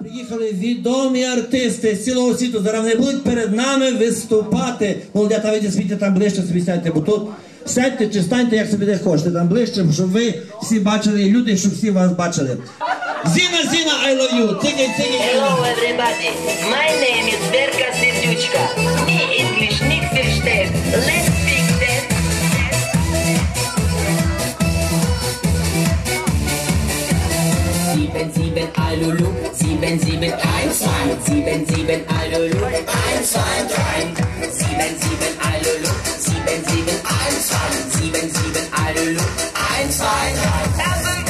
Приїхали відомі артисти з цілого світу. Зараз вони будуть перед нами виступати. Молодята, вийдіть світі там ближче собі сядьте, бо тут сядьте чи станьте, як собі де хочете. Там ближче, щоб ви всі бачили, і люди, щоб всі вас бачили. Зіна, Зіна, I love you. Тикай, тикай. Hello everybody, my name is Verka Serduchka. Me English Nick. Let's Sieben, Alulu, sieben, sieben, eins, zwei, sieben, sieben, Alulu, eins, zwei, drei, sieben, sieben, Alulu, sieben, sieben, eins, zwei, sieben, sieben, Alulu, eins, zwei, drei.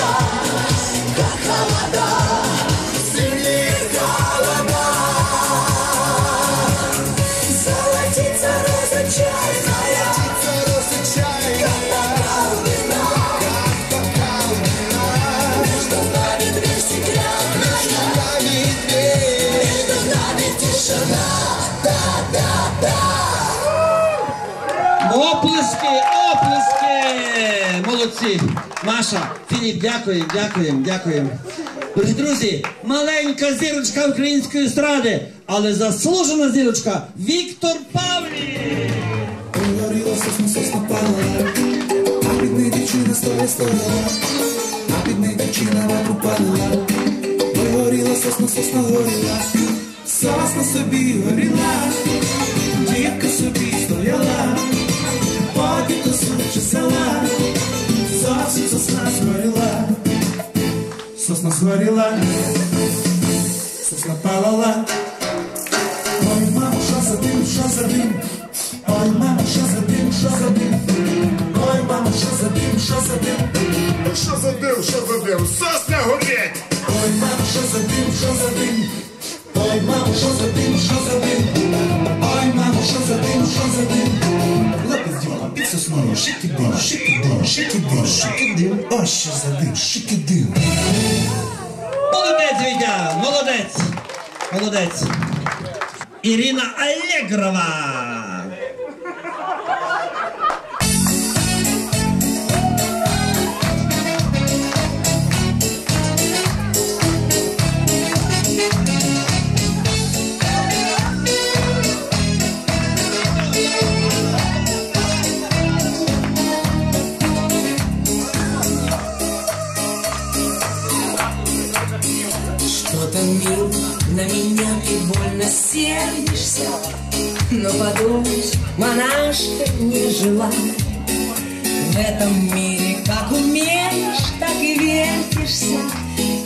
Оплески, оплески! Молодці! Маша, Філіп, дякуємо, дякуємо, дякуємо. Дорогі друзі, маленька зірочка української естради, але заслужена зірочка Віктор пала, а бідна дівчина стоя стояла, а бідна дівчина ватру палила. Ой, сосна, сосна сосна собі горіла, сосна згоріла, сосна. Ой, мамо, що за дим, що за дим? Ой, мамо, що за дим, що за дим? Ой, мамо, що за дим, що за дим? Що за дим, що за дим? Сосня горять! Ой, мамо, що за дим, що за дим? Ой, мамо, що за дим, що за дим? Ой, мамо, що за дим, що за дим? Хлопець дівка під сосною, шики-дим, шики-дим, шики-дим, шики-дим. Ой, що за дим, шики-дим. Молодець, Вітя, молодець! Молодець! Ірина Алєгрова! Но подумаешь, монашка не жила. В этом мире как умеешь, так и вертишься.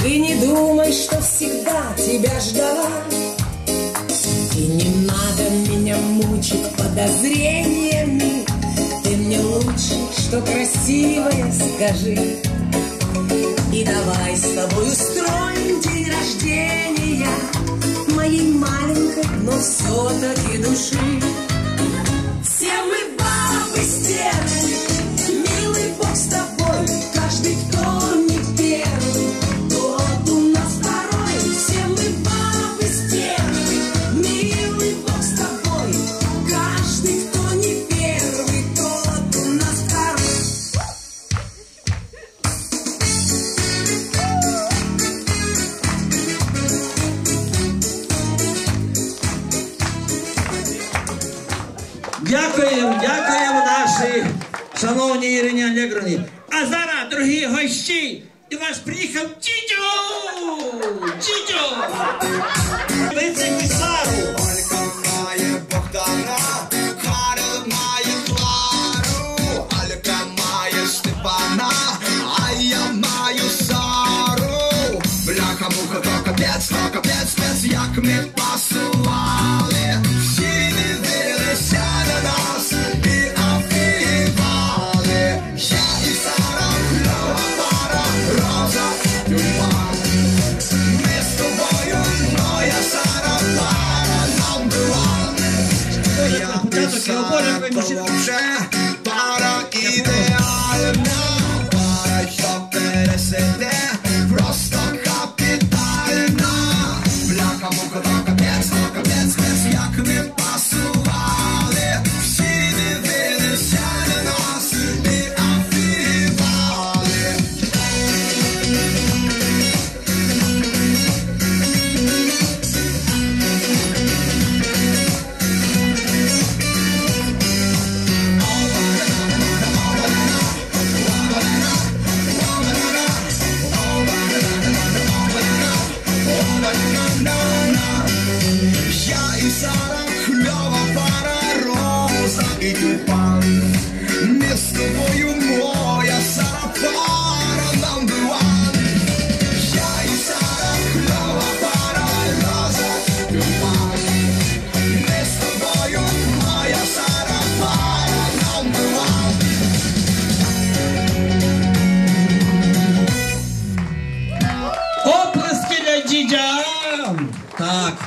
И не думай, что всегда тебя ждала. И не надо меня мучить подозрениями. Ты мне лучше, что красивое скажи. И давай с тобой устроим день рождения но все-таки души Все мы Дякуємо, дякуємо нашій шановній Ірині Алєгровні. А зараз, дорогі гості, до вас приїхав Дідьо! Дідьо! Вице-писару! Ольга має Богдана, about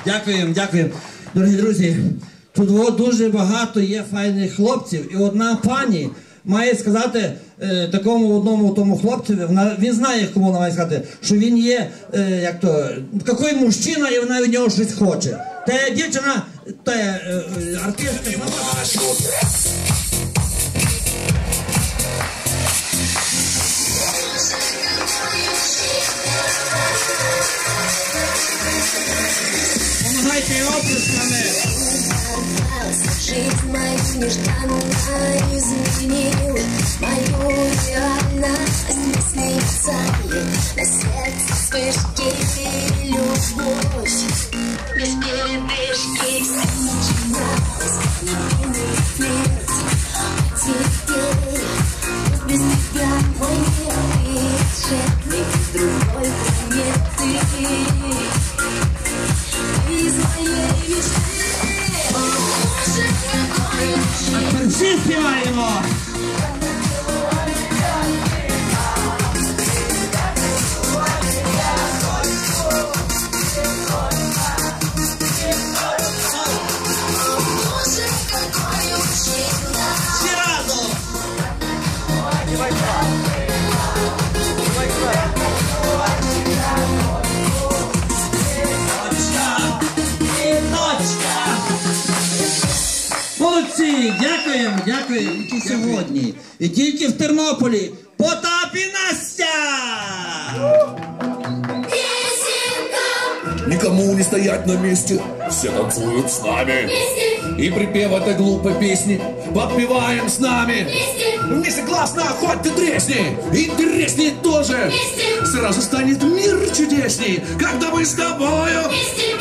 дякуємо, дякуємо. Дорогі друзі, тут дуже багато є файних хлопців, і одна пані має сказати е, такому одному тому хлопцеві, вона, він знає, кому вона має сказати, що він є е, як то, який мужчина, і вона від нього щось хоче. Та дівчина, та е, е, артистка, помагайте оплесками. Жизнь мою нежданно bellissima di Moss Молодці, дякуємо, дякуємо. Тільки сьогодні. І тільки в Тернополі. Потап і Настя! Никому не стоять на месте, все танцуют с нами. И припев этой глупой песни подпеваем с нами. Вместе классно, хоть ты тресни, интереснее тоже. Сразу станет мир чудесней, когда мы с тобою. Песенка.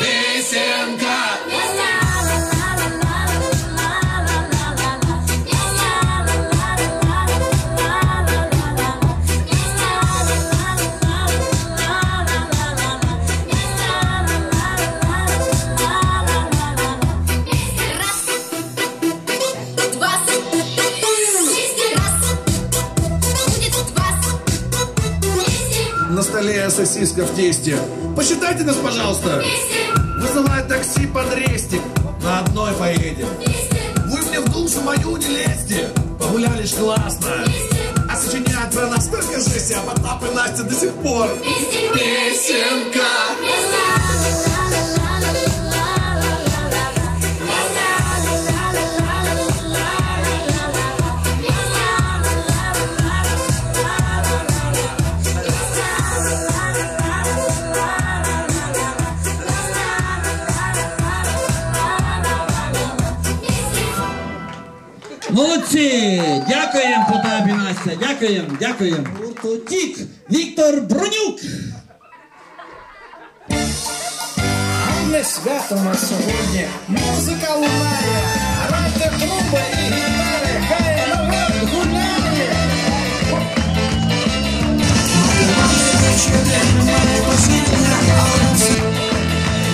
Столе сосиска в тесте. Посчитайте нас, пожалуйста. Вызывай такси под рестик. На одной поедем. Вы мне в душу мою не лезьте. Погуляли ж классно. А сочинять про нас только жесть, а Потап и Настя до сих пор. Песенка. Молодці! Дякуємо по тобі, Настя. Дякуємо, дякуємо. Гурту Тік Віктор Бронюк. Не свято на сьогодні, музика лунає, грайте труби і гітари, хай народ гуляє.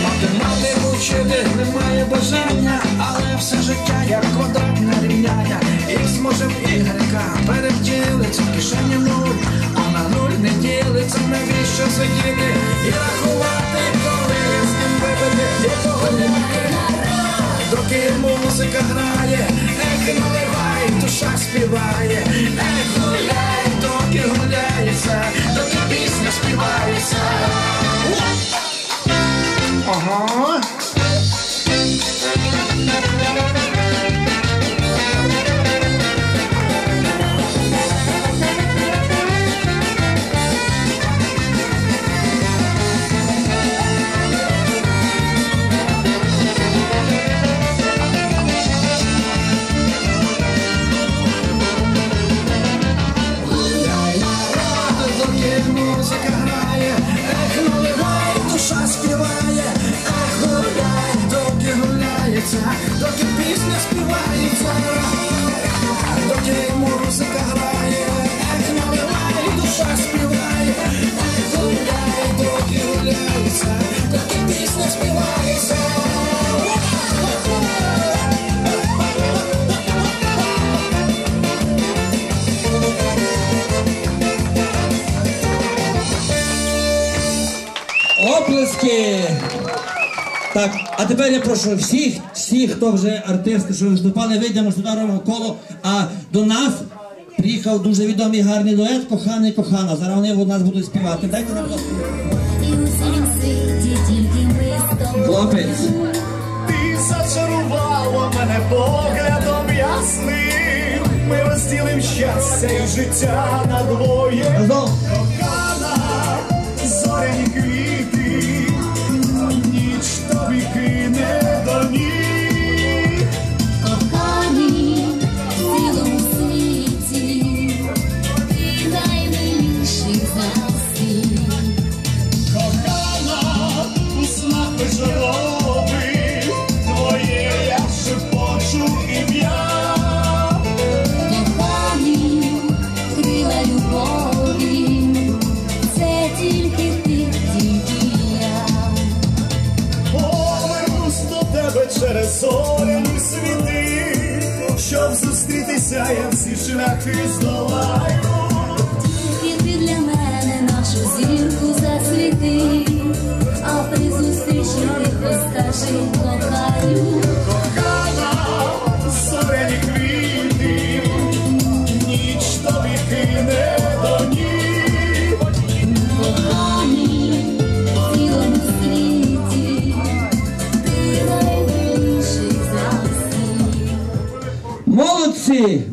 Мати мати учити немає бажання, але все життя як квадратне рівняння. Х може в Y перевділиться, кишені нуль, а на нуль не ділиться, навіщо сидіти і доки пісня співається, доки музика грає, ех наливай, душа співає, ех гуляй, доки гуляється, доки пісня співається. Оплески! Так, а тепер я прошу всіх, всіх, хто вже артисти, що виступали, вийдемо сюди робимо коло. А до нас приїхав дуже відомий гарний дует коханий кохана. Зараз вони у нас будуть співати. Дайте нам з. Хлопець. Ти зачарувала мене поглядом ясним. Ми розділим щастя і життя на двоє.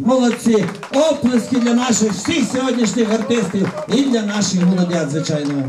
Молодці. Оплески для наших всіх сьогоднішніх артистів і для наших молодят, звичайно.